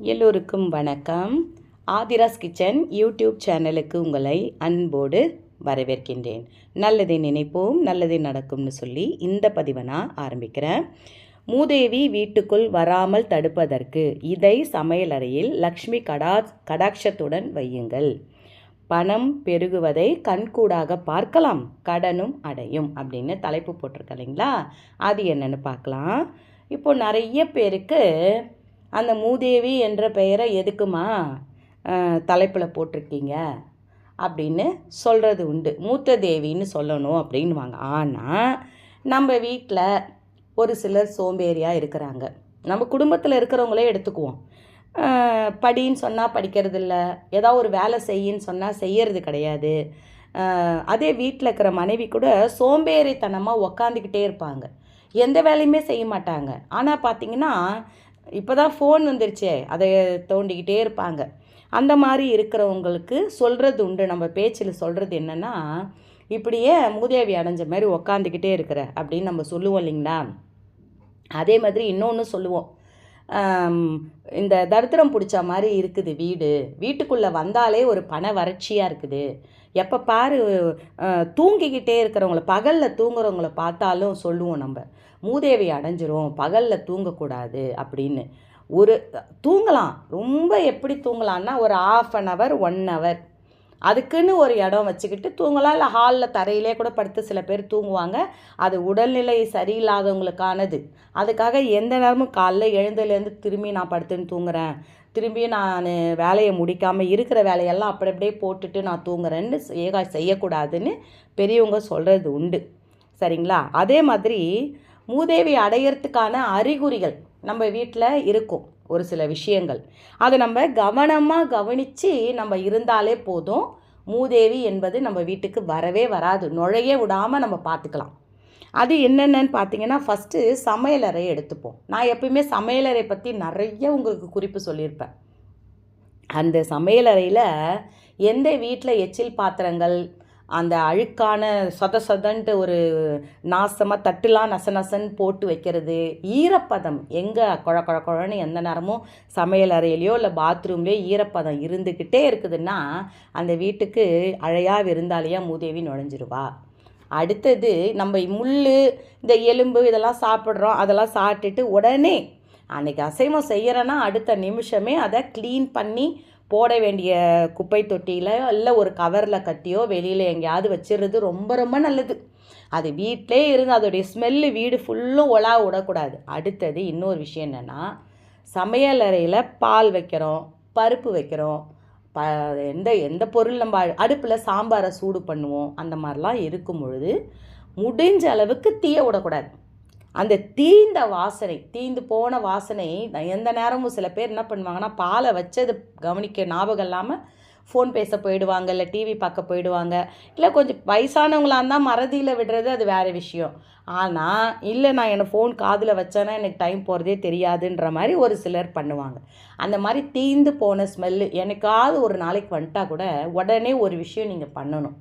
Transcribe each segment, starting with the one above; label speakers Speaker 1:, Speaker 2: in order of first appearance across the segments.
Speaker 1: எல்லோருக்கும் வணக்கம். Aadhira's kitchen YouTube சேனலுக்கு உங்களை அன்போடு வரவேற்கின்றேன். நல்லதை நினைப்போம் நல்லதை நடக்கும்னு சொல்லி இந்த பதிவை நான் ஆரம்பிக்கிறேன். மூதேவி வீட்டுக்குள் வராமல் தடுப்பதற்கு இதை சமையலறையில் லக்ஷ்மி கடா கடாட்சத்துடன் வையுங்கள். பணம் பெருகுவதை கண்கூடாக பார்க்கலாம். கடனும் அடையும் அப்படின்னு தலைப்பு போட்டிருக்க இல்லைங்களா? அது என்னென்னு பார்க்கலாம். இப்போ நிறைய பேருக்கு அந்த மூதேவி என்ற பெயரை எதுக்குமா தலைப்பில் போட்டிருக்கீங்க? அப்படின்னு சொல்கிறது உண்டு. மூத்த தேவின்னு சொல்லணும் அப்படின்வாங்க ஆனால் நம்ம வீட்டில் ஒரு சிலர் சோம்பேறியாக இருக்கிறாங்க. நம்ம குடும்பத்தில் இருக்கிறவங்களே எடுத்துக்குவோம். படின்னு சொன்னால் படிக்கிறது இல்லை ஏதாவது ஒரு வேலை செய்யின்னு சொன்னால் செய்யறது கிடையாது. அதே வீட்டில் இருக்கிற மனைவி கூட சோம்பேறித்தனமாக உக்காந்துக்கிட்டே இருப்பாங்க. எந்த வேலையுமே செய்ய மாட்டாங்க. ஆனால் பார்த்தீங்கன்னா இப்போ தான் ஃபோன் வந்துருச்சே. அதை தோண்டிக்கிட்டே இருப்பாங்க. அந்த மாதிரி இருக்கிறவங்களுக்கு சொல்கிறது உண்டு. நம்ம பேச்சில் சொல்கிறது என்னென்னா இப்படியே மூதேவி அடைஞ்ச மாதிரி உக்காந்துக்கிட்டே இருக்கிற அப்படின்னு நம்ம சொல்லுவோம் இல்லைங்களா? அதே மாதிரி இன்னொன்று சொல்லுவோம். இந்த தரித்திரம் பிடிச்ச மாதிரி இருக்குது வீடு. வீட்டுக்குள்ளே வந்தாலே ஒரு பண வறட்சியாக இருக்குது. எப்போ பாரு தூங்கிக்கிட்டே இருக்கிறவங்கள பகலில் தூங்குறவங்கள பார்த்தாலும் சொல்லுவோம் நம்ம. மூதேவி அடைஞ்சிரும் பகலில் தூங்கக்கூடாது அப்படின்னு. ஒரு தூங்கலாம். ரொம்ப எப்படி தூங்கலாம்னா ஒரு half an hour one hour அதுக்குன்னு ஒரு இடம் வச்சுக்கிட்டு தூங்கலாம். இல்லை ஹாலில் தரையிலே கூட படுத்து சில பேர் தூங்குவாங்க. அது உடல்நிலை சரியில்லாதவங்களுக்கானது. அதுக்காக எந்த நேரமும் காலைல எழுந்ததுலேருந்து திரும்பி நான் படுத்துன்னு தூங்குறேன். திரும்பியும் நான் வேலையை முடிக்காமல் இருக்கிற வேலையெல்லாம் அப்படி அப்படியே போட்டுட்டு நான் தூங்குறேன்னு ஏகா செய்யக்கூடாதுன்னு பெரியவங்க சொல்கிறது உண்டு. சரிங்களா? அதே மாதிரி மூதேவி அடையிறதுக்கான அறிகுறிகள் நம்ம வீட்டில் இருக்கும் ஒரு சில விஷயங்கள். அதை நம்ம கவனமாக கவனித்து நம்ம இருந்தாலே போதும். மூதேவி என்பது நம்ம வீட்டுக்கு வரவே வராது. நுழைய விடாமல் நம்ம பார்த்துக்கலாம். அது என்னென்னு பார்த்தீங்கன்னா ஃபஸ்ட்டு சமையலறை எடுத்துப்போம். நான் எப்பயுமே சமையலறை பற்றி நிறைய உங்களுக்கு குறிப்பு சொல்லியிருப்பேன். அந்த சமையலறையில் எந்த வீட்டில் எச்சில் பாத்திரங்கள் அந்த அழுக்கான சொத சொதன்ட்டு ஒரு நாசமாக தட்டுலாம் நச நசன்னு போட்டு வைக்கிறது ஈரப்பதம் எங்கே குழ குழ குழன்னு எந்த நேரமும் சமையல் அறையிலையோ இல்லை பாத்ரூம்லேயோ ஈரப்பதம் இருந்துக்கிட்டே இருக்குதுன்னா அந்த வீட்டுக்கு அழையா விருந்தாளியாக மூதேவி நுழைஞ்சிருவா. அடுத்தது நம்ம முள் இந்த எலும்பு இதெல்லாம் சாப்பிட்றோம் அதெல்லாம் சாப்பிட்டுட்டு உடனே அன்றைக்கி அசைவம் செய்கிறேன்னா அடுத்த நிமிஷமே அதை க்ளீன் பண்ணி போட வேண்டிய குப்பை தொட்டியில் இல்லை ஒரு கவரில் கட்டியோ வெளியில் எங்கேயாவது வச்சிடுறது ரொம்ப ரொம்ப நல்லது. அது வீட்டிலே இருந்து அதோடைய ஸ்மெல்லு வீடு ஃபுல்லும் ஒலா விடக்கூடாது. அடுத்தது இன்னொரு விஷயம் என்னென்னா சமையலறையில் பால் வைக்கிறோம் பருப்பு வைக்கிறோம் ப எந்த எந்த பொருள் நம்ம அடுப்பில் சாம்பாரை சூடு பண்ணுவோம் அந்த மாதிரிலாம் இருக்கும் பொழுது முடிஞ்ச அளவுக்கு தீய விடக்கூடாது. அந்த தீந்த வாசனை தீந்து போன வாசனை எந்த நேரமும் சில பேர் என்ன பண்ணுவாங்கன்னா பாலை வச்சது கவனிக்க ஞாபகம் இல்லாமல் ஃபோன் பேச போயிடுவாங்க இல்லை டிவி பார்க்க போயிடுவாங்க. இல்லை கொஞ்சம் வயசானவங்களாக இருந்தால் மறதியில் விடுறது அது வேறு விஷயம். ஆனால் இல்லை நான் என்னை ஃபோன் காதில் வச்சேன்னா எனக்கு டைம் போகிறதே தெரியாதுன்ற மாதிரி ஒரு சிலர் பண்ணுவாங்க. அந்த மாதிரி தீந்து போன ஸ்மெல்லு எனக்காவது ஒரு நாளைக்கு வந்துட்டா கூட உடனே ஒரு விஷயம் நீங்கள் பண்ணணும்.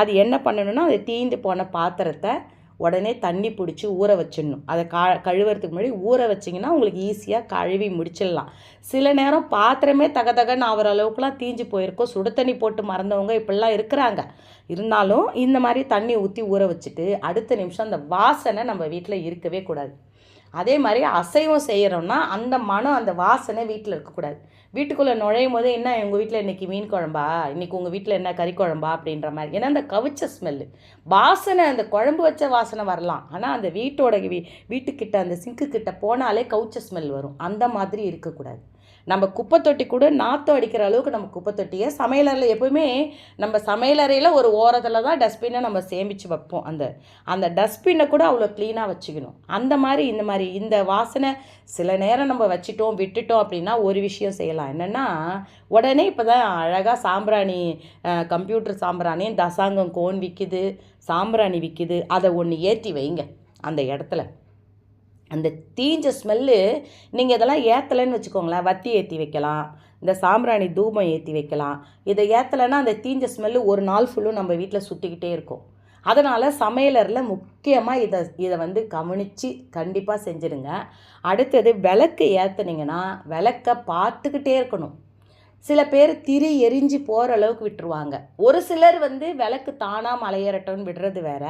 Speaker 1: அது என்ன பண்ணணும்னா அது தீந்து போன பாத்திரத்தை உடனே தண்ணி பிடிச்சி ஊற வச்சிடணும். அதை கா கழுவுறதுக்கு முன்னாடி ஊற வச்சிங்கன்னா உங்களுக்கு ஈஸியாக கழுவி முடிச்சிடலாம். சில நேரம் பாத்திரமே தக தகன்னு ஆகிற அளவுக்குலாம் தீஞ்சு போயிருக்கோம். சுடு தண்ணி போட்டு மறந்தவங்க இப்படிலாம் இருக்கிறாங்க. இருந்தாலும் இந்த மாதிரி தண்ணி ஊற்றி ஊற வச்சுட்டு அடுத்த நிமிஷம் அந்த வாசனை நம்ம வீட்டில் இருக்கவே கூடாது. அதே மாதிரி அசைவம் செய்கிறோம்னா அந்த மனம் அந்த வாசனை வீட்டில் இருக்கக்கூடாது. வீட்டுக்குள்ளே நுழையும் போது என்ன உங்கள் வீட்டில் இன்றைக்கி மீன் குழம்பா? இன்றைக்கி உங்கள் வீட்டில் என்ன கறி குழம்பா? அப்படின்ற மாதிரி. ஏன்னா அந்த கவிச்ச ஸ்மெல்லு வாசனை அந்த குழம்பு வச்ச வாசனை வரலாம். ஆனால் அந்த வீட்டோட வீ வீட்டுக்கிட்ட அந்த சிங்க்கு கிட்ட போனாலே கவுச்ச ஸ்மெல் வரும். அந்த மாதிரி இருக்கக்கூடாது. நம்ம குப்பை தொட்டி கூட நாற்றம் அடிக்கிற அளவுக்கு நம்ம குப்பை தொட்டியை சமையலறையில் எப்பவுமே நம்ம சமையலறையில் ஒரு ஓரத்தில் தான் டஸ்ட்பினை நம்ம சேமித்து வைப்போம். அந்த அந்த டஸ்ட்பினை கூட அவ்வளோ க்ளீனாக வச்சுக்கணும். அந்த மாதிரி இந்த மாதிரி இந்த வாசனை சில நேரம் நம்ம வச்சுட்டோம் விட்டுட்டோம் அப்படின்னா ஒரு விஷயம் செய்யலாம். என்னென்னா உடனே இப்போ தான் அழகாக சாம்பிராணி கம்ப்யூட்டர் சாம்பிராணி தசாங்கம் கோன் விற்கிது சாம்பிராணி விற்கிது அதை ஒன்று ஏற்றி வைங்க அந்த இடத்துல. அந்த தீஞ்ச ஸ்மெல்லு நீங்கள் இதெல்லாம் ஏற்றலைன்னு வச்சுக்கோங்களேன். வத்தி ஏற்றி வைக்கலாம். இந்த சாம்பிராணி தூபம் ஏற்றி வைக்கலாம். இதை ஏற்றலைன்னா அந்த தீஞ்ச ஸ்மெல்லு ஒரு நாள் ஃபுல்லும் நம்ம வீட்டில் சுற்றிக்கிட்டே இருக்கும். அதனால் சமையலரில் முக்கியமாக இதை இதை வந்து கவனித்து கண்டிப்பாக செஞ்சுருங்க அடுத்தது விளக்கு ஏற்றுனீங்கன்னா விளக்க பார்த்துக்கிட்டே இருக்கணும். சில பேர் திரி எரிஞ்சு போகிற அளவுக்கு விட்டுருவாங்க. ஒரு சிலர் வந்து விளக்கு தானாக மலையேறட்டும்னு விடுறது வேற.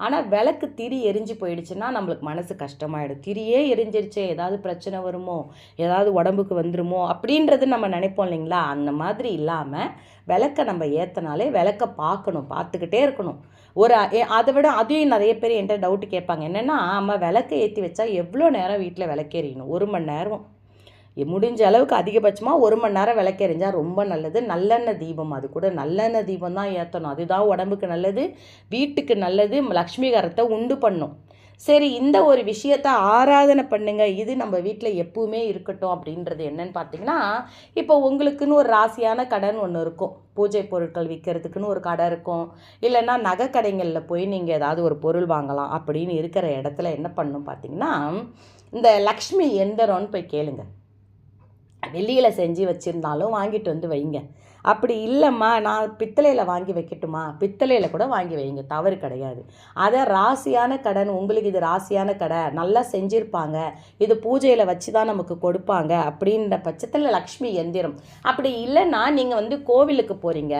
Speaker 1: ஆனால் விளக்கு திரி எரிஞ்சு போயிடுச்சுன்னா நம்மளுக்கு மனசு கஷ்டமாயிடும். திரியே எரிஞ்சிருச்சே ஏதாவது பிரச்சனை வருமோ ஏதாவது உடம்புக்கு வந்துருமோ அப்படின்றது நம்ம நினைப்போம் இல்லைங்களா? அந்த மாதிரி இல்லாமல் விளக்க நம்ம ஏற்றினாலே விளக்க பார்க்கணும் பார்த்துக்கிட்டே இருக்கணும். ஒரு அதை விட அதையும் நிறைய பேர் என்கிட்ட டவுட்டு கேட்பாங்க. என்னென்னா அம்மா விளக்க ஏற்றி வச்சா எவ்வளோ நேரம் வீட்டில் விளக்கேறியணும் ஒரு மணி நேரம் முடிஞ்ச அளவுக்கு அதிகபட்சமாக ஒரு மணி நேரம் விளக்கெறிஞ்சா ரொம்ப நல்லது. நல்லெண்ணெய் தீபம் அது கூட. நல்லெண்ணெய் தீபம் தான் ஏற்றணும் அதுதான் உடம்புக்கு நல்லது வீட்டுக்கு நல்லது லக்ஷ்மிகரத்தை உண்டு பண்ணும். சரி இந்த ஒரு விஷயத்த ஆராதனை பண்ணுங்க. இது நம்ம வீட்டில் எப்பவுமே இருக்கட்டும் அப்படின்றது என்னன்னு பார்த்தீங்கன்னா இப்போ உங்களுக்குன்னு ஒரு ராசியான கடன் ஒன்று இருக்கும். பூஜை பொருட்கள் விற்கிறதுக்குன்னு ஒரு கடை இருக்கும். இல்லைன்னா நகை கடைங்களில் போய் நீங்கள் ஏதாவது ஒரு பொருள் வாங்கலாம் அப்படின்னு இருக்கிற இடத்துல என்ன பண்ணணும் பார்த்தீங்கன்னா இந்த லக்ஷ்மி எந்திரம்னு போய் கேளுங்கள் வெளியில் செஞ்சு வச்சுருந்தாலும் வாங்கிட்டு வந்து வைங்க. அப்படி இல்லைம்மா நான் பித்தளையில் வாங்கி வைக்கட்டுமா? பித்தளையில் கூட வாங்கி வைங்க தவறு கிடையாது. அதை ராசியான கடன் உங்களுக்கு இது ராசியான கடை நல்லா செஞ்சுருப்பாங்க. இது பூஜையில் வச்சு தான் நமக்கு கொடுப்பாங்க அப்படின்ற பட்சத்தில் லக்ஷ்மி எந்திரம். அப்படி இல்லைன்னா நீங்கள் வந்து கோவிலுக்கு போகிறீங்க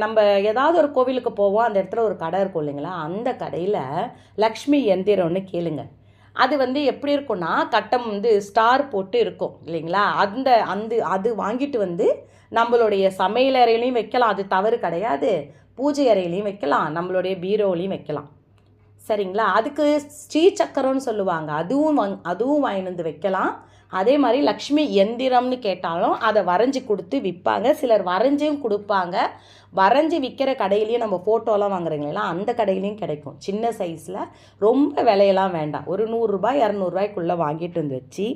Speaker 1: நம்ம ஏதாவது ஒரு கோவிலுக்கு போவோம். அந்த இடத்துல ஒரு கடை இருக்கும் இல்லைங்களா? அந்த கடையில் லக்ஷ்மி எந்திரம்னு கேளுங்கள் அது வந்து எப்படி இருக்கும்னா கட்டம் வந்து ஸ்டார் போட்டு இருக்கும் இல்லைங்களா? அந்த அந்த அது வாங்கிட்டு வந்து நம்மளுடைய சமையல் அறையிலையும் வைக்கலாம். அது தவறு கிடையாது. பூஜை அறையிலையும் வைக்கலாம். நம்மளுடைய பீரோலையும் வைக்கலாம். சரிங்களா? அதுக்கு ஸ்ரீ சக்கரம்னு சொல்லுவாங்க. அதுவும் வாங் அதுவும் வாங்கிட்டு வந்து வைக்கலாம். அதே மாதிரி லக்ஷ்மி எந்திரம்னு கேட்டாலும் அதை வரைஞ்சி கொடுத்து விற்பாங்க. சிலர் வரைஞ்சியும் கொடுப்பாங்க. வரைஞ்சி விற்கிற கடையிலையும் நம்ம ஃபோட்டோலாம் வாங்குறீங்களா? அந்த கடையிலையும் கிடைக்கும். சின்ன சைஸில் ரொம்ப விலையெல்லாம் வேண்டாம். ஒரு நூறுரூபா இரநூறுபாய்க்குள்ளே வாங்கிட்டு வந்து வச்சு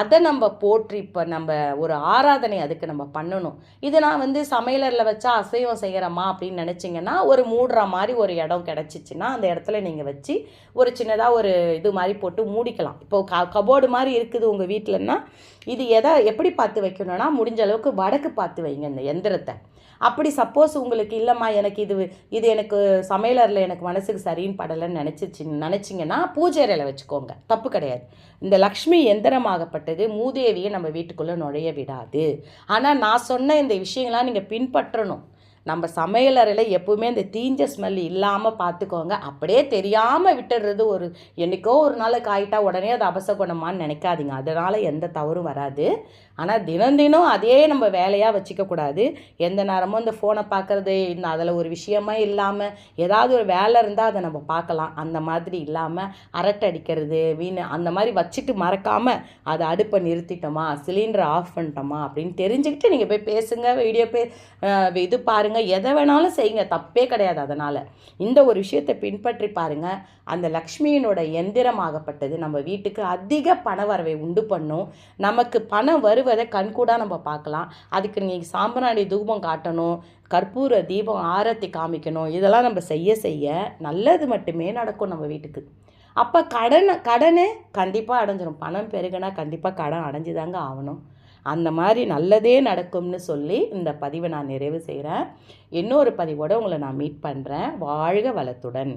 Speaker 1: அதை நம்ம போற்றி இப்போ நம்ம ஒரு ஆராதனை அதுக்கு நம்ம பண்ணணும். இது நான் வந்து சமையலரில் வச்சா அசைவம் செய்கிறோமா அப்படின்னு நினச்சிங்கன்னா ஒரு மூடுற மாதிரி ஒரு இடம் கிடச்சிச்சின்னா அந்த இடத்துல நீங்கள் வச்சு ஒரு சின்னதாக ஒரு இது மாதிரி போட்டு மூடிக்கலாம். இப்போ க கபோர்டு மாதிரி இருக்குது உங்கள் வீட்டிலன்னா இது எதை எப்படி பார்த்து வைக்கணும்னா முடிஞ்ச அளவுக்கு வடக்கு பார்த்து வைங்க இந்த எந்திரத்தை. அப்படி சப்போஸ் உங்களுக்கு இல்லைம்மா எனக்கு இது இது எனக்கு சமையலரில் எனக்கு மனசுக்கு சரின்னு படலைன்னு நினச்சிச்சு நினச்சிங்கன்னா பூஜை அறையில் வச்சுக்கோங்க. தப்பு கிடையாது. இந்த லக்ஷ்மி எந்திரமாகப்பட்டது மூதேவியை நம்ம வீட்டுக்குள்ளே நுழைய விடாது. ஆனால் நான் சொன்ன இந்த விஷயங்கள்லாம் நீங்கள் பின்பற்றணும். நம்ம சமையலறையில் எப்பவுமே இந்த தீஞ்ச ஸ்மெல் இல்லாமல் பார்த்துக்கோங்க. அப்படியே தெரியாமல் விட்டுடுறது ஒரு என்னைக்கோ ஒரு நாளைக்கு ஆகிட்டா உடனே அது அபசகுணமானு நினைக்காதீங்க. அதனால் எந்த தவறும் வராது. ஆனால் தினம் தினம் அதே நம்ம வேலையாக வச்சுக்கக்கூடாது எந்த நேரமும் இந்த ஃபோனை பார்க்குறது இந்த அதில் ஒரு விஷயமா இல்லாமல் ஏதாவது ஒரு வேலை இருந்தால் அதை நம்ம பார்க்கலாம் அந்த மாதிரி இல்லாமல் அரட்டை அடிக்கிறது வீண் அந்த மாதிரி வச்சுட்டு மறக்காமல் அதை அடுப்பை நிறுத்திட்டோமா சிலிண்டரை ஆஃப் பண்ணிட்டோமா அப்படின்னு தெரிஞ்சுக்கிட்டு நீங்கள் போய் பேசுங்க வீடியோ பே இது பாருங்கள் எதை வேணாலும் செய்யுங்க. தப்பே கிடையாது அதனால். இந்த ஒரு விஷயத்தை பின்பற்றி பாருங்கள் அந்த லக்ஷ்மியினோட எந்திரமாகப்பட்டது நம்ம வீட்டுக்கு அதிக பண வரவை உண்டு பண்ணும். நமக்கு பணம் வருவ கண்கூடாக நம்ம பார்க்கலாம். அதுக்கு நீங்கள் சாம்பிராணி தூபம் காட்டணும் கற்பூர தீபம் ஆரத்தி காமிக்கணும். இதெல்லாம் நம்ம செய்ய செய்ய நல்லது மட்டுமே நடக்கும் நம்ம வீட்டுக்கு. அப்போ கடன் கடனே கண்டிப்பாக அடைஞ்சிரும். பணம் பெருகினா கண்டிப்பாக கடன் அடைஞ்சு தாங்க ஆகணும். அந்த மாதிரி நல்லதே நடக்கும்னு சொல்லி இந்த பதிவை நான் நிறைவு செய்கிறேன் இன்னொரு பதிவோடு உங்களை நான் மீட் பண்ணுறேன் வாழ்க வளத்துடன்.